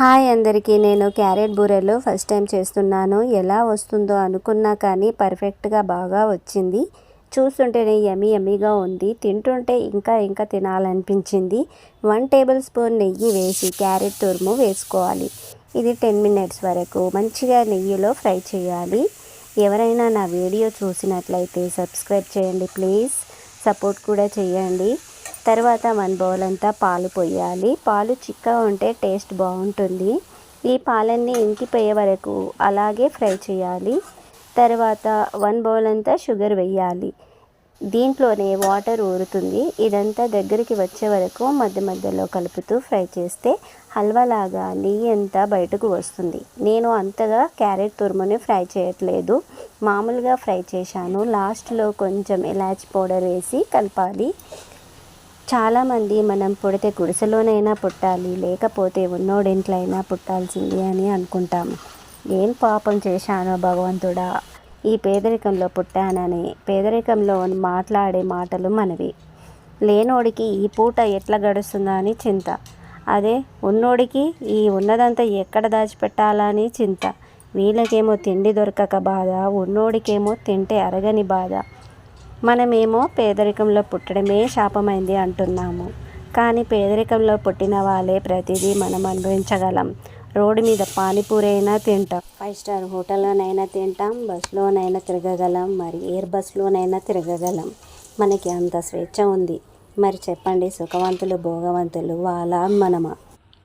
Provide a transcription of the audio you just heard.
Hi అందరికీ నేను carrot బూరెలు ఫస్ట్ టైం చేస్తున్నాను. ఎలా వస్తుందో అనుకున్నా కానీ పర్ఫెక్ట్గా బాగా వచ్చింది. చూస్తుంటేనే యమి యమీగా ఉంది. తింటుంటే ఇంకా ఇంకా తినాలనిపించింది. వన్ టేబుల్ స్పూన్ నెయ్యి వేసి క్యారెట్ తురుము వేసుకోవాలి. ఇది టెన్ మినిట్స్ వరకు మంచిగా నెయ్యిలో ఫ్రై చేయాలి. ఎవరైనా నా వీడియో చూసినట్లయితే సబ్స్క్రైబ్ చేయండి ప్లీజ్. సపోర్ట్ కూడా చేయండి. తర్వాత వన్ బౌల్ అంతా పాలు పోయాలి. పాలు చిక్కగా ఉంటే టేస్ట్ బాగుంటుంది. ఈ పాలన్నీ ఇంకిపోయే వరకు అలాగే ఫ్రై చేయాలి. తర్వాత వన్ బౌల్ అంతా షుగర్ వేయాలి. దీంట్లోనే వాటర్ ఊరుతుంది. ఇదంతా దగ్గరికి వచ్చే వరకు మధ్య మధ్యలో కలుపుతూ ఫ్రై చేస్తే హల్వాలాగా నెయ్యి అంతా బయటకు వస్తుంది. నేను అంతగా క్యారెట్ తురుముని ఫ్రై చేయట్లేదు. మామూలుగా ఫ్రై చేశాను. లాస్ట్లో కొంచెం ఇలాచి పౌడర్ వేసి కలపాలి. చాలామంది మనం పుడితే గుడిసెలోనైనా పుట్టాలి లేకపోతే ఉన్నోడింట్లో అయినా పుట్టాల్సింది అని అనుకుంటాము. ఏం పాపం చేశానో భగవంతుడా? ఈ పేదరికంలో పుట్టానని పేదరికంలో మాట్లాడే మాటలు మనవి. లేనోడికి ఈ పూట ఎట్లా గడుస్తుందా అని చింత. అదే ఉన్నోడికి ఈ ఉన్నదంతా ఎక్కడ దాచిపెట్టాలని చింత. వీళ్ళకేమో తిండి దొరకక బాధ ఉన్నోడికేమో తింటే అరగని బాధ. మనమేమో పేదరికంలో పుట్టడమే శాపమైంది అంటున్నాము. కానీ పేదరికంలో పుట్టిన వాళ్ళే ప్రతిదీ మనం అనుభవించగలం. రోడ్డు మీద పానీపూరి అయినా తింటాం. ఫైవ్ స్టార్ హోటల్లోనైనా తింటాం. బస్సులోనైనా తిరగగలం. మరి ఎయిర్ బస్సులోనైనా తిరగగలం. మనకి అంత స్వేచ్ఛ ఉంది. మరి చెప్పండి సుఖవంతులు భోగవంతులు వాళ్ళ మనమా?